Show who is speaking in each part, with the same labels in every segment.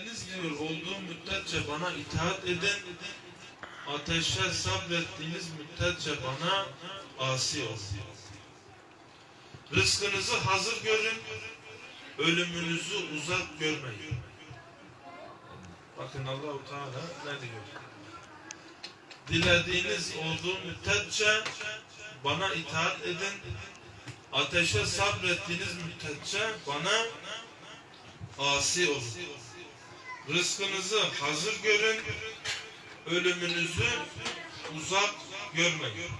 Speaker 1: Deniz diyor olduğu müddetçe bana itaat edin. Ateşe sabrettiğiniz müddetçe bana asi olun. Rızkınızı hazır görün. Ölümünüzü uzak görmeyin. Bakın Allahu Teala ne diyor? Dilediğiniz olduğu müddetçe bana itaat edin. Ateşe sabrettiğiniz müddetçe bana asi olun. Rızkınızı hazır görün, ölümünüzü uzak görmeyin.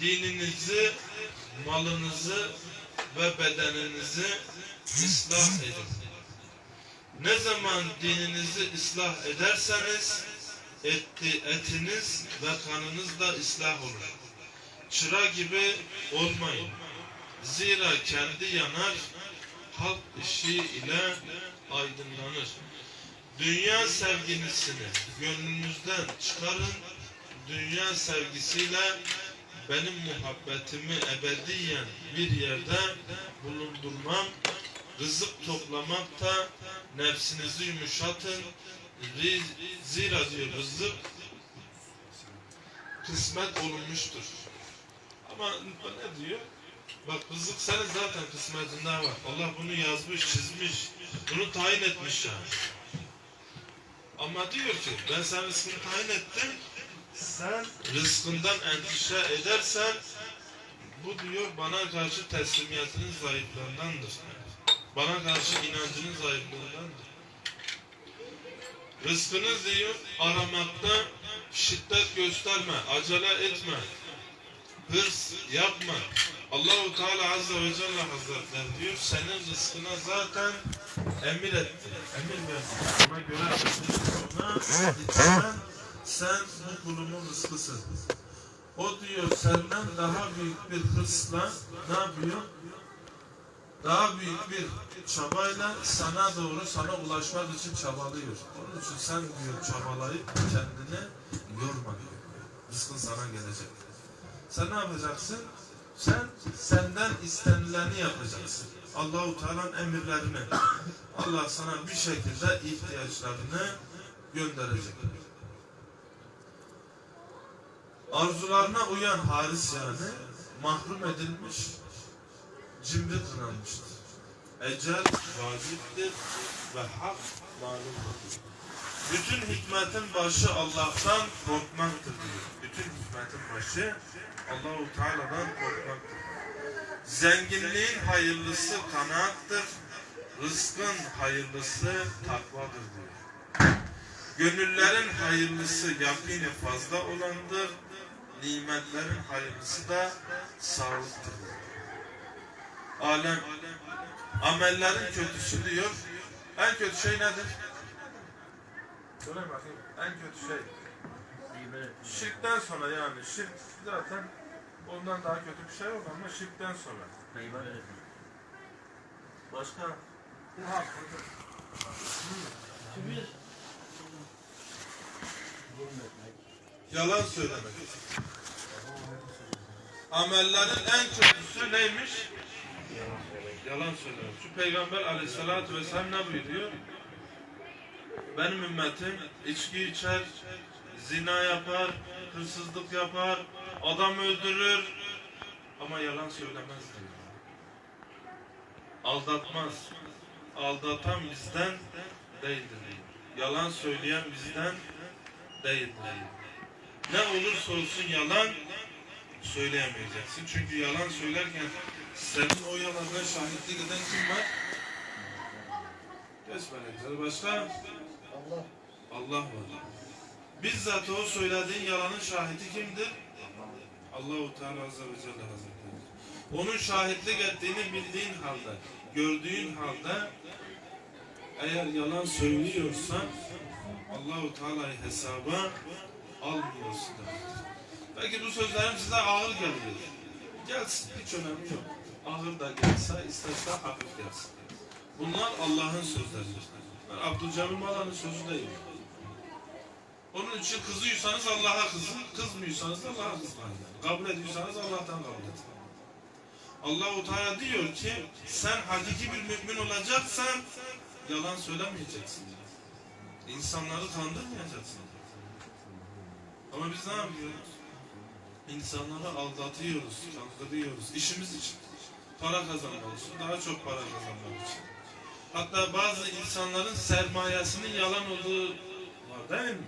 Speaker 1: Dininizi, malınızı ve bedeninizi ıslah edin. Ne zaman dininizi ıslah ederseniz etti, etiniz ve kanınız da ıslah olur. Çıra gibi olmayın. Zira kendi yanar, halk işi ile aydınlanır. Dünya sevgilisini gönlünüzden çıkarın. Dünya sevgisiyle benim muhabbetimi ebediyen bir yerde bulundurmam, rızık toplamakta nefsinizi yumuşatın. Zira diyor rızık kısmet olunmuştur. Ama ne diyor? Bak rızık senin zaten kısmetinde var. Allah bunu yazmış, çizmiş. Bunu tayin etmiş yani. Ama diyor ki ben sen rızkını tayin ettim. Sen rızkından endişe edersen bu diyor bana karşı teslimiyetinin zayıflığındandır. Bana karşı inancının zayıflığındandır. Rızkını diyor aramakta şiddet gösterme, acele etme, hırs yapma. Allahu Teala Azze ve Celle Hazretleri diyor senin rızkına zaten emir etti. Emir verdi. Ona göre ona itibaren sen bu kulumun rızkısın. O diyor senden daha büyük bir hırsla ne yapıyor? Daha büyük bir çabayla sana doğru sana ulaşmak için çabalıyor. Onun için sen diyor çabalayıp kendini yorma diyor. Rızkın sana gelecek. Sen ne yapacaksın? Sen senden istenileni yapacaksın. Allahu Teala'nın emirlerini. Allah sana bir şekilde ihtiyaçlarını gönderecek. Arzularına uyan haris yani mahrum edilmiş, cimri kınanmıştır. Ecel vaciptir ve hak malumdur. Bütün hikmetin başı Allah'tan korkmaktır diyor. Bütün hikmetin başı Allahu Teala'dan korkmaktır. Zenginliğin hayırlısı kanaattır. Rızkın hayırlısı takvadır diyor. Gönüllerin hayırlısı yakini fazla olandır. Nimetlerin hayırlısı da sağlıktır. Alem amellerin kötüsü diyor. En kötü şey nedir? Söyle bakayım. En kötü şey. Şirkten sonra yani şirk zaten ondan daha kötü bir şey yok ama şirkten sonra. Başka? Yalan söylemek. Amellerin en kötüsü neymiş? Yalan söylemek. Şu Peygamber aleyhissalatü vesselam ne buyuruyor? Benim ümmetim içki içer, zina yapar, hırsızlık yapar, adam öldürür ama yalan söylemez diyor. Aldatmaz. Aldatan bizden değildir. Yalan söyleyen bizden değildir. Ne olursa olsun yalan söyleyemeyeceksin. Çünkü yalan söylerken senin o yalana şahitlik eden kim var? Besmele Başka?
Speaker 2: Allah
Speaker 1: Allah var. Bizzat o söylediğin yalanın şahidi kimdir? Allahu Teala Azze ve Celle Hazretleri. Onun şahitlik ettiğini bildiğin halde, gördüğün halde eğer yalan söylüyorsan Allahu Teala'yı hesaba almıyorsun. Belki bu sözlerim size ağır geliyor. Gelsin hiç önemli yok. Ağır da gelse isterse hafif gelsin. Bunlar Allah'ın sözleridir. Bunlar Abdülcemil Mala'nın sözü değil. Onun için kızıyorsanız Allah'a kızın, kızmıyorsanız da Allah'a kızmayın. Kabul ediyorsanız Allah'tan kabul edin. Allahu Teala diyor ki sen hakiki bir mümin olacaksan yalan söylemeyeceksin. İnsanları kandırmayacaksın. Ama biz ne yapıyoruz? İnsanları aldatıyoruz, kandırıyoruz. İşimiz için. Para kazanmak için, daha çok para kazanmak için. Hatta bazı insanların sermayesinin yalan olduğu var değil mi?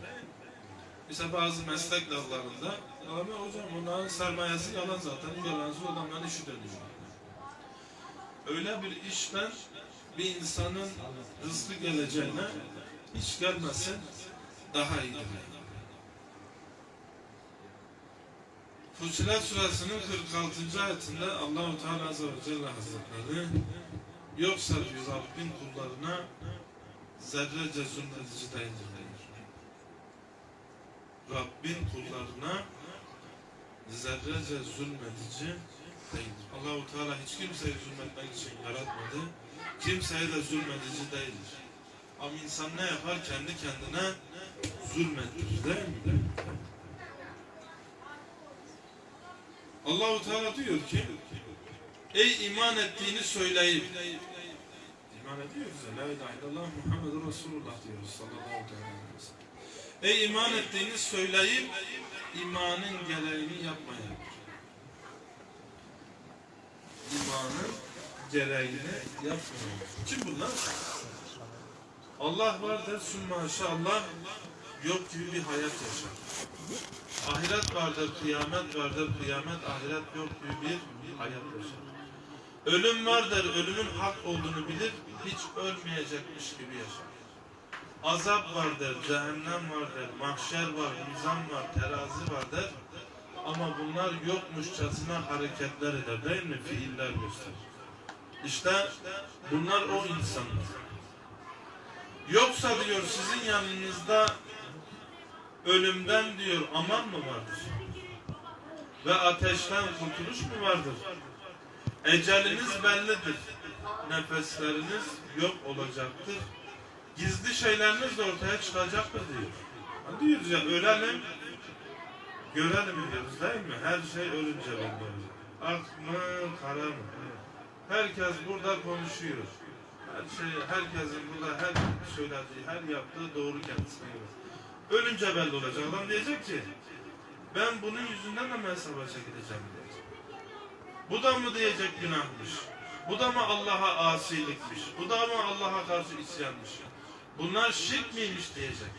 Speaker 1: Mesela bazı meslek dallarında abi hocam onların sermayesi yalan zaten. Yalancı adamların işi dönüyor. Öyle bir işten bir insanın rızkı geleceğine hiç gelmesin daha iyidir. Fusilet suresinin 46. ayetinde Allahu Teala Azze ve Celle Hazretleri yoksa diyor Rabbin kullarına zerrece zulmedici değildir diyor. Rabbin kullarına zerrece zulmedici değildir. Allahu Teala hiç kimseyi zulmetmek için yaratmadı. Kimseye de zulmedici değildir. Ama insan ne yapar? Kendi kendine zulmettirir değil mi? Allahu Teala diyor ki Ey iman ettiğini söyleyip iman ediyoruz ya La ilahe illallah Muhammedur Resulullah diyoruz sallallahu aleyhi ve sellem. Ey iman ettiğini söyleyip imanın gereğini yapmayan imanın gereğini yapmayan kim bunlar? Allah var der maşallah yok gibi bir hayat yaşar. Ahiret vardır, kıyamet vardır, kıyamet, ahiret yok gibi bir hayat yaşar. Ölüm vardır, ölümün hak olduğunu bilir, hiç ölmeyecekmiş gibi yaşar. Azap vardır, cehennem vardır, mahşer var, mizan var, terazi vardır. Ama bunlar yokmuşçasına hareketler eder değil mi? Fiiller gösterir. İşte bunlar o insanlar. Yoksa diyor sizin yanınızda ölümden diyor aman mı vardır? Ve ateşten kurtuluş mu vardır? Eceliniz bellidir. Nefesleriniz yok olacaktır. Gizli şeyleriniz de ortaya çıkacaktır diyor. Ha diyoruz ya ölelim, görelim diyoruz değil mi? Her şey ölünce olacak. Ak mı, kara mı? Herkes burada konuşuyor. Her şey, herkesin burada her söylediği, her yaptığı doğru kendisine. Ölünce belli olacak. Adam diyecek ki ben bunun yüzünden de mi hesaba çekileceğim. Bu da mı diyecek günahmış? Bu da mı Allah'a asilikmiş? Bu da mı Allah'a karşı isyanmış? Bunlar şirk miymiş diyecek.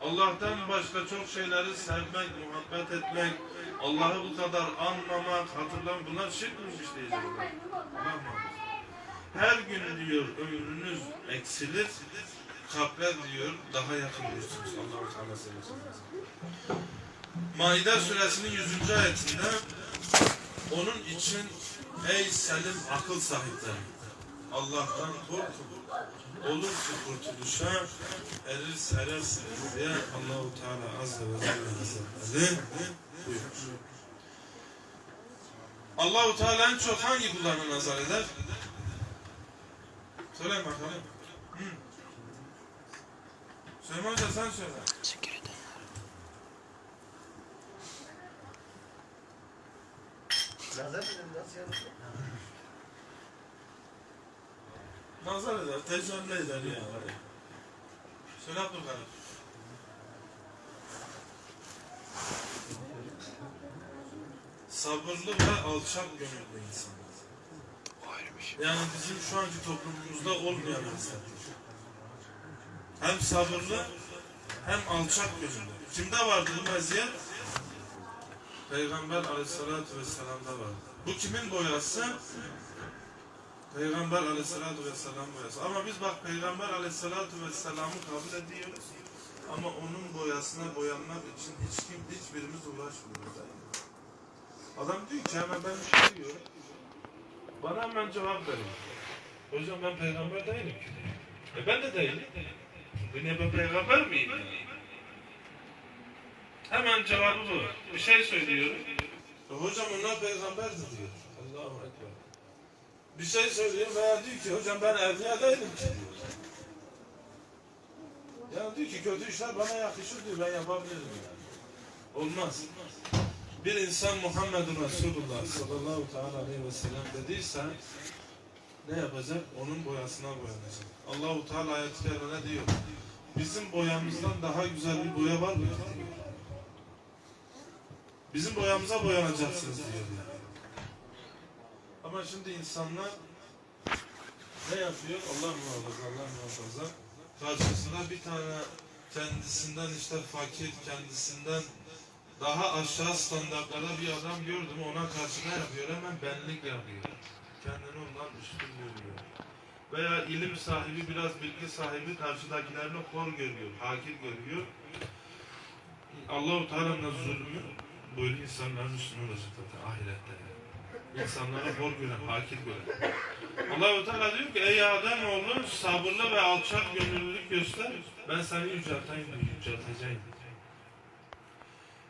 Speaker 1: Allah'tan başka çok şeyleri sevmek, muhabbet etmek, Allah'ı bu kadar anlamak, hatırlamak bunlar şirk miymiş diyecek. Her gün diyor ömrünüz eksilir, kabre diyor daha yakın olursunuz. Allah-u Teala. Maide suresinin 100. ayetinde onun için ey selim akıl sahipleri Allah'tan korkun. Olur ki kurtuluşa erir serersiniz diye Allahu Teala Azze ve Celle Hazretleri. Allahu Teala en çok hangi kullarına nazar eder? Söyle bakalım. Hı. Süleyman Hoca sen söyle.
Speaker 2: Nazar
Speaker 1: eder, tecelli eder ya. Söyle bakalım. Sabırlı ve alçak gönüllü insanlar. Yani bizim şu anki toplumumuzda olmayan meseleler. Hem sabırlı hem alçak gönüllü. Kimde vardı bu meziyet? Peygamber aleyhissalatü vesselam'da vardı. Bu kimin boyası? Peygamber aleyhissalatü vesselam boyası. Ama biz bak Peygamber aleyhissalatü vesselam'ı kabul ediyoruz. Ama onun boyasına boyanmak için hiç kim, hiçbirimiz uğraşmıyoruz. Adam diyor ki hemen ben bir şey diyorum. Bana hemen cevap verin. Hocam ben peygamber değilim ki. E ben de değilim. E ben peygamber miyim? Hemen cevabı bu. Bir şey söylüyorum. Hocam onlar peygamberdi diyor. Allahu Ekber. Bir şey söylüyor veya diyor ki hocam ben evliya ki diyor. Ya diyor ki kötü işler bana yakışır diyor ben yapabilirim yani. Olmaz. Bir insan Muhammedun Resulullah sallallahu teala aleyhi ve sellem dediyse ne yapacak? Onun boyasına boyanacak. Allahu Teala ayet-i kerimede diyor. Bizim boyamızdan daha güzel bir boya var mı? Bizim boyamıza boyanacaksınız diyor. yani. Ama şimdi insanlar ne yapıyor? Allah muhafaza, Allah muhafaza. Karşısına bir tane kendisinden işte fakir, kendisinden daha aşağı standartlara bir adam gördüm ona karşı ne yapıyor? Hemen benlik yapıyor. Kendini ondan üstün görüyor. Veya ilim sahibi, biraz bilgi sahibi karşıdakilerini hor görüyor, hakir görüyor. Allah-u Teala'nın zulmü böyle insanların üstüne olacak zaten ahirette. İnsanları hor gören, hakir gören. Allah-u Teala diyor ki ey Adem oğlu sabırlı ve alçak gönüllülük göster. Ben seni yücelteyim, yücelteceğim.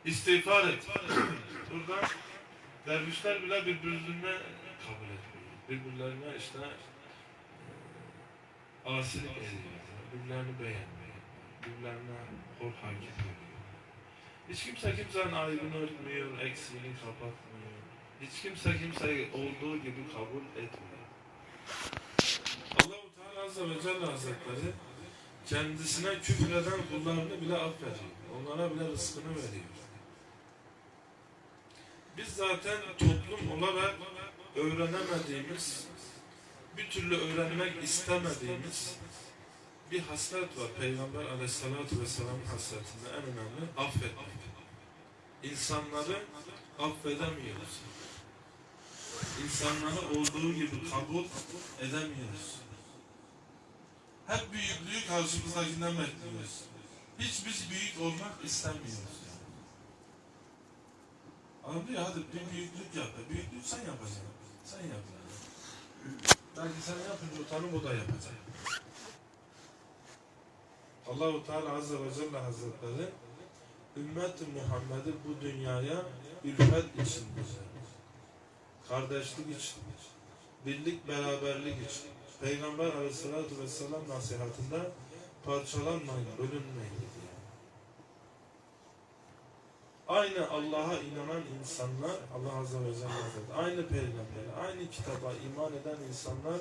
Speaker 1: İstiğfar et. Burada dervişler bile birbirine kabul etmiyor. Birbirlerine işte e, asilik ediyorlar. Birbirlerini beğenmiyor. Birbirlerine hor hareket ediyor. Hiç kimse kimsenin aybını örtmüyor, eksiğini kapatmıyor. Hiç kimse kimseyi olduğu gibi kabul etmiyor. Allah-u Teala Azze ve Celle Hazretleri kendisine küfreden kullarını bile affediyor. Onlara bile rızkını veriyor. Biz zaten toplum olarak öğrenemediğimiz, bir türlü öğrenmek istemediğimiz bir hasret var. Peygamber aleyhissalatü vesselam hasretinde en önemli affetmek. İnsanları affedemiyoruz. İnsanları olduğu gibi kabul edemiyoruz. Hep büyüklüğü karşımızdakinden bekliyoruz. Hiç biz büyük olmak istemiyoruz. Adam diyor hadi bir büyüklük yap. E, Büyüklük sen yapacaksın. Sen yap. Belki sen yapınca utanıp o da yapacak. Allahu Teala Azze ve Celle Hazretleri ümmet-i Muhammed'i bu dünyaya ülfet için göndermiş. Kardeşlik için, birlik beraberlik için. Peygamber Aleyhisselatü Vesselam nasihatinde parçalanmayın, bölünmeyin diyor. Aynı Allah'a inanan insanlar, Allah Azze ve Celle Hazretleri, aynı peygambere, aynı kitaba iman eden insanlar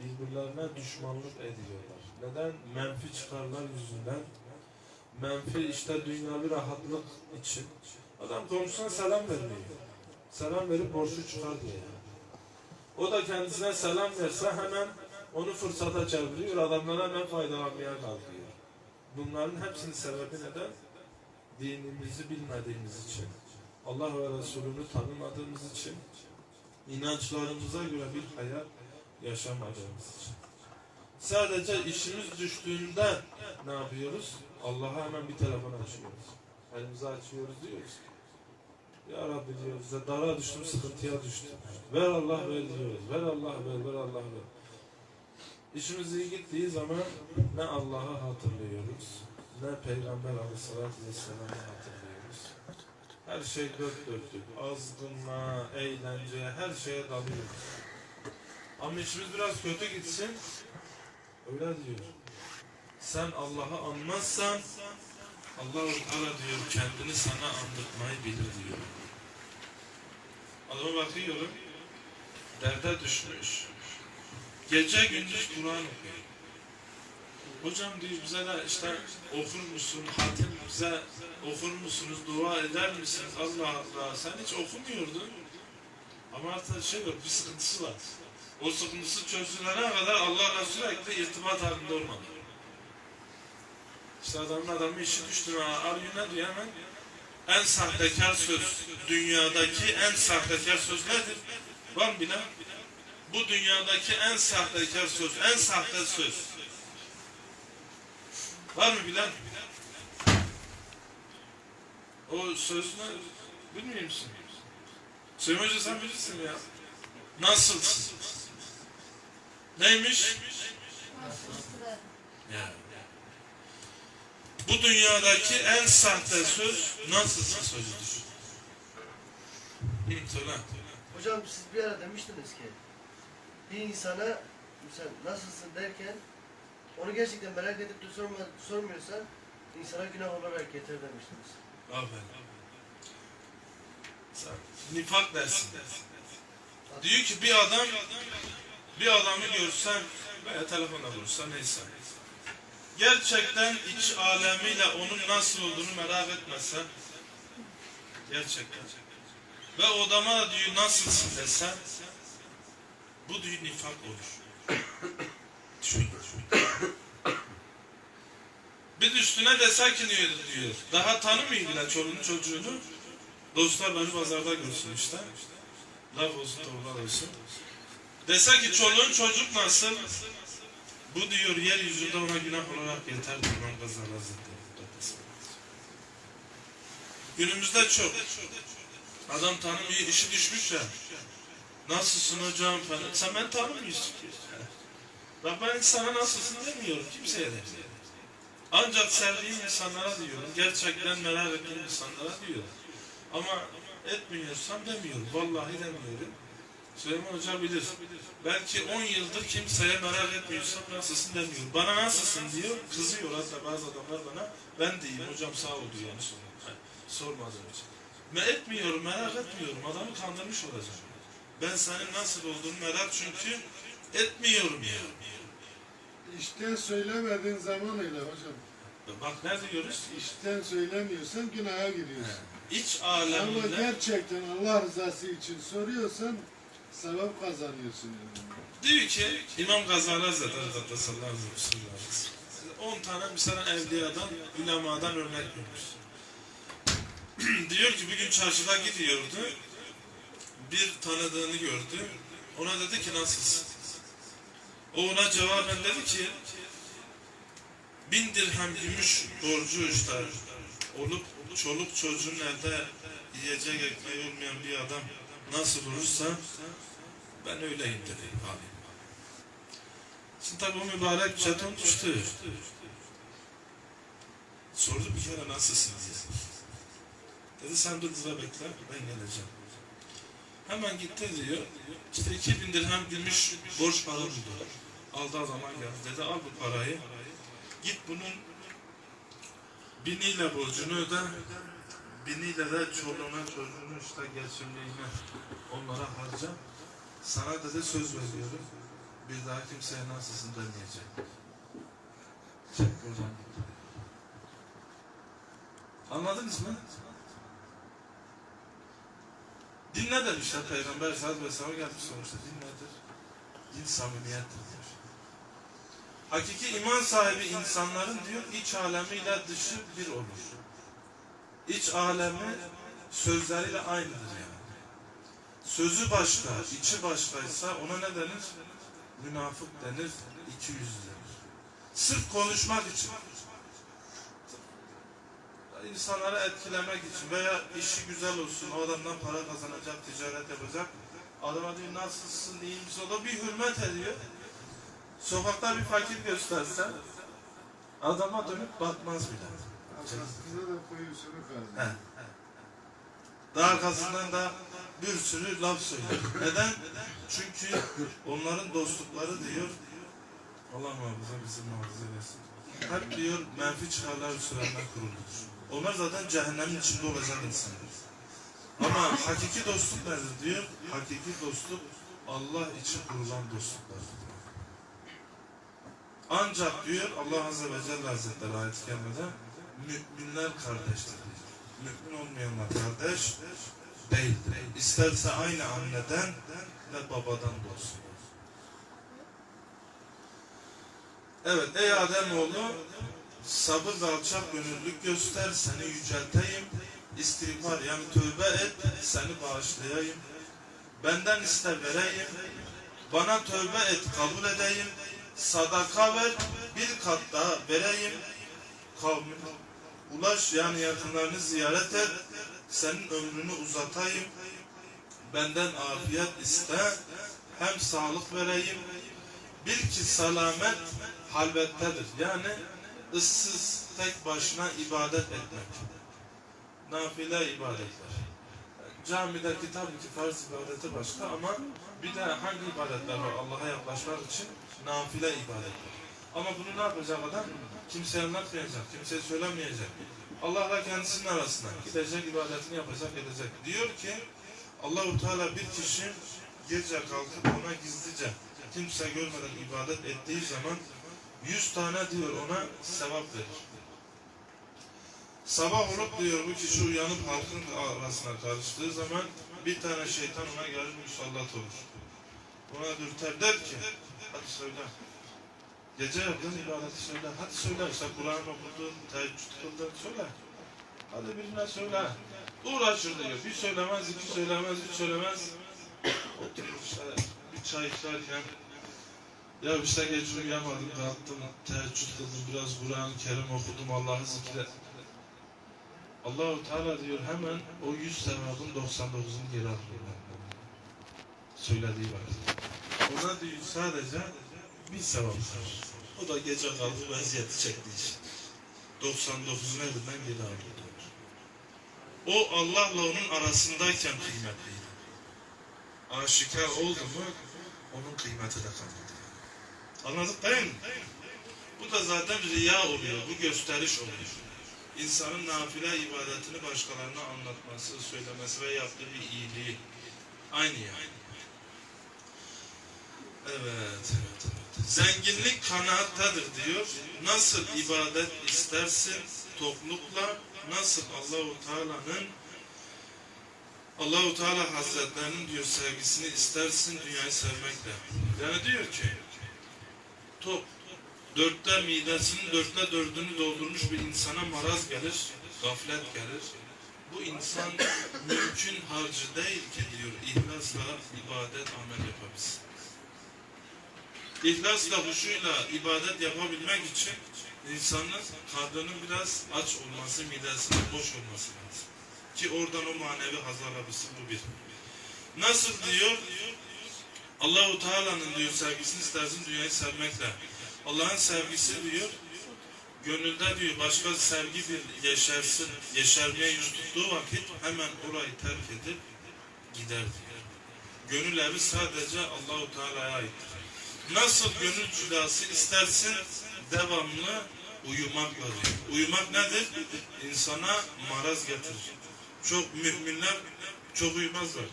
Speaker 1: birbirlerine düşmanlık ediyorlar. Neden? Menfi çıkarlar yüzünden. Menfi işte dünyavi rahatlık için. Adam komşusuna selam vermiyor. Selam verip borçlu çıkar diye. O da kendisine selam verse hemen onu fırsata çeviriyor. Adamlara hemen faydalanmaya kalkıyor. Bunların hepsinin sebebi neden? Dinimizi bilmediğimiz için. Allah ve Resulünü tanımadığımız için. inançlarımıza göre bir hayat yaşamadığımız için. Sadece işimiz düştüğünde ne yapıyoruz? Allah'a hemen bir telefon açıyoruz. Elimizi açıyoruz diyoruz. Ya Rabbi diyoruz da dara düştüm, sıkıntıya düştüm. Ver Allah ver diyoruz. Ver Allah ver, ver Allah ver. İşimiz iyi gittiği zaman ne Allah'ı hatırlıyoruz, ne Peygamber Aleyhisselatü Vesselam'ı hatırlıyoruz. Her şey dört dörtlük. Azgınlığa, eğlenceye, her şeye dalıyoruz. Ama işimiz biraz kötü gitsin. Öyle diyor. Sen Allah'ı anmazsan Allah-u Teala diyor kendini sana anlatmayı bilir diyor. Adama bakıyorum. Derde düşmüş. Gece gündüz Kur'an okuyor. Hocam diyor bize de işte okur musun, hatim bize okur musunuz, dua eder misiniz? Allah Allah sen hiç okumuyordun. Ama artık şey var, bir sıkıntısı var. O sıkıntısı çözülene kadar Allah'la sürekli irtibat halinde olmalı. İşte adamın adamı işi düştü. Ne diyor hemen? En sahtekar söz, dünyadaki en sahtekar söz nedir? Var mı bilen? Bu dünyadaki en sahtekar söz, en sahte söz. Var mı bilen? O söz ne? Bilmiyor musun? Süleyman Hoca sen bilirsin ya. Nasılsın? Neymiş? Ya. Bu dünyadaki en sahte söz nasılsın sözüdür. Söyle.
Speaker 2: Hocam siz bir ara demiştiniz ki bir insana mesela nasılsın derken onu gerçekten merak edip de sorma, sormuyorsan insana günah olarak getir demiştiniz.
Speaker 1: Aferin. Nifak dersin. Diyor ki bir adam bir adamı görsen veya telefonda bulursan neyse. Gerçekten iç alemiyle onun nasıl olduğunu merak etmesen gerçekten ve o adama da diyor nasılsın desen bu diyor nifak olur. Düşün. Bir de üstüne desen ki diyor. Daha tanımıyor bile çoluğunu çocuğunu. Dostlar beni pazarda görsün işte. Laf olsun doğrular olsun. Dese ki çoluğun çocuk nasıl? Bu diyor yeryüzünde ona günah olarak yeter İmam Gazali Hazretleri. Günümüzde çok. Adam tanımıyor, işi düşmüş ya. Nasılsın hocam falan. Sen beni tanımıyorsun ki. Bak ben sana nasılsın demiyorum. Kimseye de. Ancak sevdiğim insanlara diyorum. Gerçekten merak ettiğim insanlara diyorum. Ama etmiyorsam demiyorum. Vallahi demiyorum. Süleyman Hoca bilir. Belki 10 yıldır kimseye merak etmiyorsam nasılsın demiyorum. Bana nasılsın diyor. Kızıyor hatta bazı adamlar bana. Ben de iyiyim hocam sağ ol diyor. Yani sormadım. Sormadım için. Ve etmiyorum, merak etmiyorum. Adamı kandırmış olacağım. Ben senin nasıl olduğunu merak çünkü etmiyorum yani.
Speaker 3: İşten söylemediğin zaman öyle hocam.
Speaker 1: Bak ne diyoruz?
Speaker 3: İşten söylemiyorsan günaha giriyorsun.
Speaker 1: İç
Speaker 3: Ama
Speaker 1: aleminde
Speaker 3: gerçekten Allah rızası için soruyorsan sevap kazanıyorsun yani.
Speaker 1: diyor ki İmam Gazali Hazretleri Kaddesallahu aleyhi ve sellem 10 tane mesela evliyadan, ulemadan örnek vermiş. diyor ki bir gün çarşıda gidiyordu. Bir tanıdığını gördü. Ona dedi ki nasılsın? O ona cevaben dedi ki bin dirhem gümüş borcu işte olup çoluk çocuğun evde yiyecek ekmeği olmayan bir adam nasıl olursa ben öyleyim dedi abi. Şimdi tabi o mübarek jeton düştü. Sordu bir kere nasılsın diye. Dedi sen burada bekle ben geleceğim. Hemen gitti diyor. İşte 2000 dirhem gümüş borç para buldu. Aldığı zaman geldi. Dedi al bu parayı. Git bunun biniyle borcunu öde. Biniyle de çoluğuna çocuğunu işte geçimliğine onlara harca. Sana dedi söz veriyorum. Bir daha kimseye nasılsın demeyecek. Çek buradan. Anladınız mı? Din ne demişler Peygamber Sallallahu Aleyhi ve Sellem'e gelmiş sonuçta. Din nedir? Din samimiyettir diyor. Hakiki iman sahibi insanların diyor iç alemiyle dışı bir olur. İç alemi sözleriyle aynıdır yani. Sözü başka, içi başkaysa ona ne denir? Münafık denir, iki yüz. Sırf konuşmak için. insanları etkilemek için veya işi güzel olsun, o adamdan para kazanacak, ticaret yapacak. Adama diyor nasılsın, iyi misin? O da bir hürmet ediyor. Sokakta bir fakir göstersen adama dönüp bakmaz bile.
Speaker 3: Arkasında da
Speaker 1: He.
Speaker 3: kazan.
Speaker 1: Daha arkasından da bir sürü laf söylüyor. Neden? Çünkü onların dostlukları diyor Allah muhafaza bizi muhafaza etsin. Hep diyor menfi çıkarlar üzerinden kuruludur. Onlar zaten cehennemin içinde olacak insanlar. Ama hakiki dostluk nedir diyor? Hakiki dostluk Allah için kurulan dostluklardır. Ancak diyor Allah Azze ve Celle Hazretleri ayet-i müminler kardeştir. Mümin olmayanlar kardeş değildir. İsterse aynı anneden ve babadan da olsun. Evet ey Ademoğlu sabır ve alçak gönüllülük göster seni yücelteyim. İstiğfar yani tövbe et seni bağışlayayım. Benden iste vereyim. Bana tövbe et kabul edeyim. Sadaka ver bir kat daha vereyim. Kavmin ulaş yani yakınlarını ziyaret et. Senin ömrünü uzatayım. Benden afiyet iste. Hem sağlık vereyim. Bil ki selamet halvettedir. Yani ıssız tek başına ibadet etmek. Nafile ibadetler. Camideki tabii ki farz ibadeti başka ama bir de hangi ibadetler var Allah'a yaklaşmak için? Nafile ibadetler. Ama bunu ne yapacak adam? Kimseye anlatmayacak, kimseye söylemeyecek. Allah'la kendisinin arasında gidecek, ibadetini yapacak, edecek. Diyor ki Allahu Teala bir kişi gece kalkıp ona gizlice kimse görmeden ibadet ettiği zaman yüz tane diyor ona sevap verir. Sabah olup diyor bu kişi uyanıp halkın arasına karıştığı zaman bir tane şeytan ona gelir musallat olur. Ona dürter der ki hadi söyle. Gece yaptığın ibadeti söyle. Hadi söyle işte Kur'an okudun, teheccüd kıldın söyle. Hadi birine söyle. Uğraşır diyor. Bir söylemez, iki söylemez, üç söylemez. Oturur işte bir çay içerken ya işte gece uyuyamadım, kalktım, teheccüd kıldım, biraz Kur'an-ı Kerim okudum, Allah'ı zikret. Allahu Teala diyor hemen o yüz sevabın 99'unu geri alıyor. Söylediği vakit. Ona diyor sadece bir sevap var. O da gece kaldı vaziyeti çekti işte. 99'unu elinden geri aldı. O Allah'la onun arasındayken kıymetliydi. Aşikar oldu mu onun kıymeti de kalmadı. Anladık değil mi? Bu da zaten riya oluyor, bu gösteriş oluyor. İnsanın nafile ibadetini başkalarına anlatması, söylemesi ve yaptığı bir iyiliği. Aynı yani. Evet, evet, evet. Zenginlik kanaattadır diyor. Nasıl ibadet istersin toplulukla, nasıl Allahu Teala'nın Allahu Teala Hazretlerinin diyor sevgisini istersin dünyayı sevmekle. Yani diyor ki top dörtte midesinin dörtte dördünü doldurmuş bir insana maraz gelir, gaflet gelir. Bu insan mümkün harcı değil ki diyor ihlasla ibadet amel yapabilsin. İhlasla, huşuyla ibadet yapabilmek için insanın karnının biraz aç olması, midesinin boş olması lazım. Ki oradan o manevi haz alabilsin bu bir. Nasıl diyor? Allahu Teala'nın diyor sevgisini istersin dünyayı sevmekle. Allah'ın sevgisi diyor gönülde diyor başka sevgi bir yeşersin, yeşermeye yüz tuttuğu vakit hemen orayı terk edip gider diyor. Gönül evi sadece Allahu Teala'ya aittir. Nasıl gönül cilası istersin devamlı uyumak var. Uyumak nedir? İnsana maraz getirir. Çok müminler çok uyumazlar.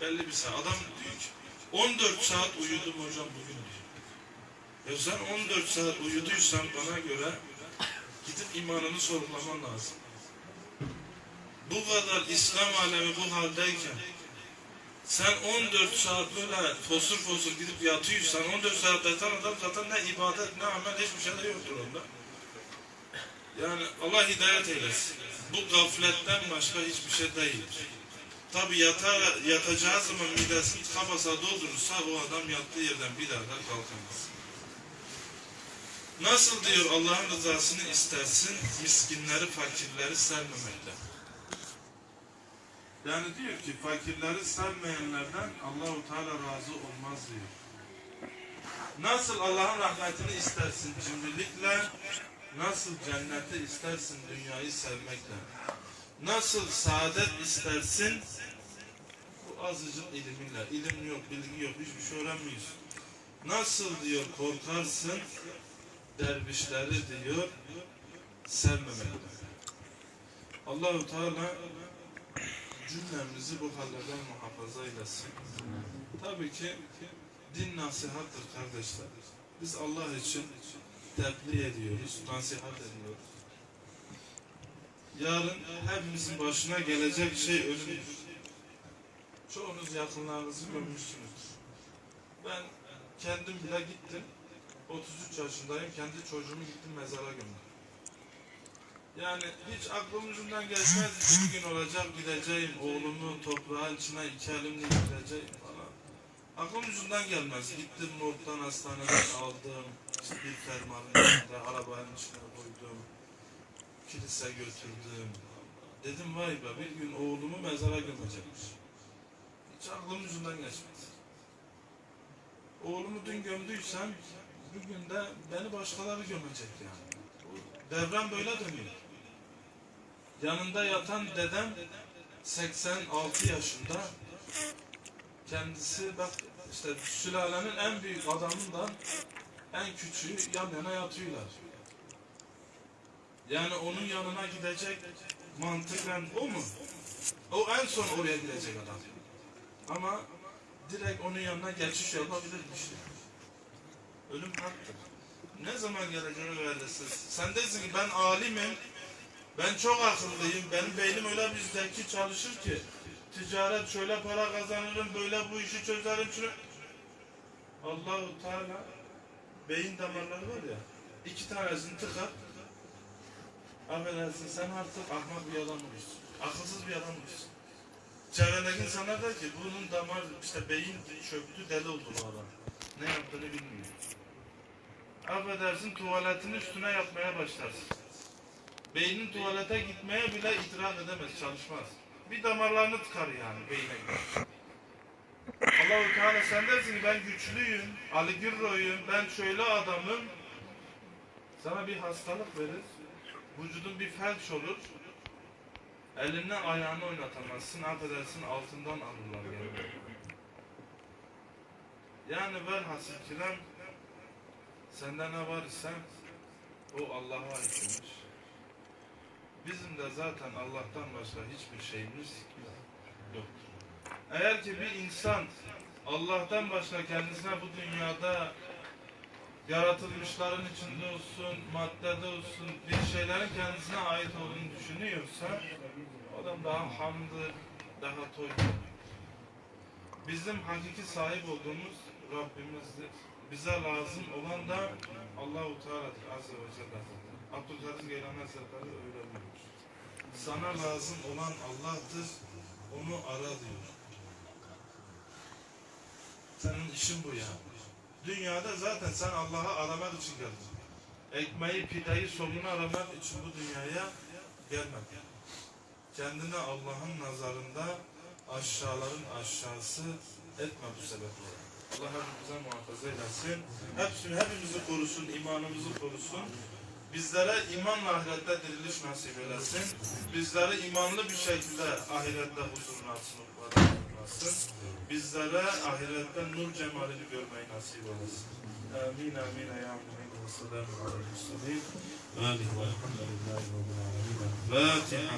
Speaker 1: Belli bir saat. Adam diyor ki 14 saat uyudum hocam bugün diyor. Ya sen 14 saat uyuduysan bana göre gidip imanını sorgulaman lazım. Bu kadar İslam alemi bu haldeyken sen 14 saat böyle fosur fosur gidip yatıyorsan 14 saat yatan adam zaten ne ibadet ne amel hiçbir şey de yoktur onda. Yani Allah hidayet eylesin. Bu gafletten başka hiçbir şey değildir. Tabi yata, yatacağı zaman midesini tıka basa doldurursa o adam yattığı yerden bir daha da kalkamaz. Nasıl diyor Allah'ın rızasını istersin, miskinleri, fakirleri sevmemekle. Yani diyor ki fakirleri sevmeyenlerden Allahu Teala razı olmaz diyor. Nasıl Allah'ın rahmetini istersin cimrilikle, nasıl cenneti istersin dünyayı sevmekle. Nasıl saadet istersin bu azıcık ilimle. İlim yok, bilgi yok, hiçbir şey öğrenmiyorsun. Nasıl diyor korkarsın dervişleri diyor sevmemekle. Allahu Teala cümlemizi bu hallerden muhafaza eylesin. Tabii ki din nasihattır kardeşler. Biz Allah için tebliğ ediyoruz, nasihat ediyoruz. Yarın hepimizin başına gelecek şey ölümdür. Çoğunuz yakınlarınızı gömmüşsünüzdür. Ben kendim bile gittim. 33 yaşındayım. Kendi çocuğumu gittim mezara gömdüm. Yani hiç aklım ucundan geçmez bir gün olacak gideceğim oğlumu toprağın içine iki elimle gideceğim falan. Aklım ucundan gelmez. Gittim morgdan hastaneden aldım. İşte bir fermuarın içinde arabanın içine koydum. Kilise götürdüm. Dedim vay be bir gün oğlumu mezara gömecekmiş. Hiç aklım ucundan geçmez. Oğlumu dün gömdüysem bugün de beni başkaları gömecek yani. Devran böyle dönüyor. Yanında yatan dedem 86 yaşında. Kendisi bak işte sülalenin en büyük adamından en küçüğü yan yana yatıyorlar. Yani onun yanına gidecek mantıken o mu? O en son oraya gidecek adam. Ama direkt onun yanına geçiş yapabilir bir şey. Ölüm haktır. Ne zaman geleceğini belirsiz. Sen dersin ki ben alimim, ben çok akıllıyım, benim beynim öyle bir zeki çalışır ki ticaret şöyle para kazanırım, böyle bu işi çözerim, şunu. Allahu Teala beyin damarları var ya, iki tanesini tıkar. Affedersin sen artık ahmak bir adam olursun. Akılsız bir adam olursun. Çevrendeki insanlar der ki bunun damar işte beyin çöktü deli oldu bu adam. Ne yaptığını bilmiyor. Affedersin tuvaletin üstüne yapmaya başlarsın. Beynin tuvalete gitmeye bile itiraz edemez, çalışmaz. Bir damarlarını tıkar yani beyne göre. Allah-u Teala sen dersin ben güçlüyüm, Ali Gürro'yum, ben şöyle adamım. Sana bir hastalık verir, vücudun bir felç olur. Elinden ayağını oynatamazsın, affedersin altından alırlar yani. Yani velhasıl kelam sende ne var ise o Allah'a aitmiş. Bizim de zaten Allah'tan başka hiçbir şeyimiz yoktur. Eğer ki bir insan Allah'tan başka kendisine bu dünyada yaratılmışların içinde olsun, maddede olsun bir şeylerin kendisine ait olduğunu düşünüyorsa adam daha hamdır, daha toydur. Bizim hakiki sahip olduğumuz Rabbimizdir. Bize lazım olan da Allahu Teala'dır Azze ve Celle. Abdülkadir Geylani Hazretleri öyle buyurmuş. Sana lazım olan Allah'tır, onu ara diyor. Senin işin bu ya. Dünyada zaten sen Allah'ı aramak için geldin. Ekmeği, pideyi, somunu aramak için bu dünyaya gelmedin. Kendini Allah'ın nazarında aşağıların aşağısı etme bu sebeple. Allah hepimize muhafaza eylesin. Hepsini, hepimizi korusun, imanımızı korusun. Bizlere imanla ahirette diriliş nasip eylesin. Bizleri imanlı bir şekilde ahirette huzuruna alsın. Bizlere ahirette nur cemalini görmeyi nasip eylesin. Amin amin ya amin. Ve selamu aleyhi ve sellem. Ve alihi ve elhamdülillahi rabbil alemin. Fatiha.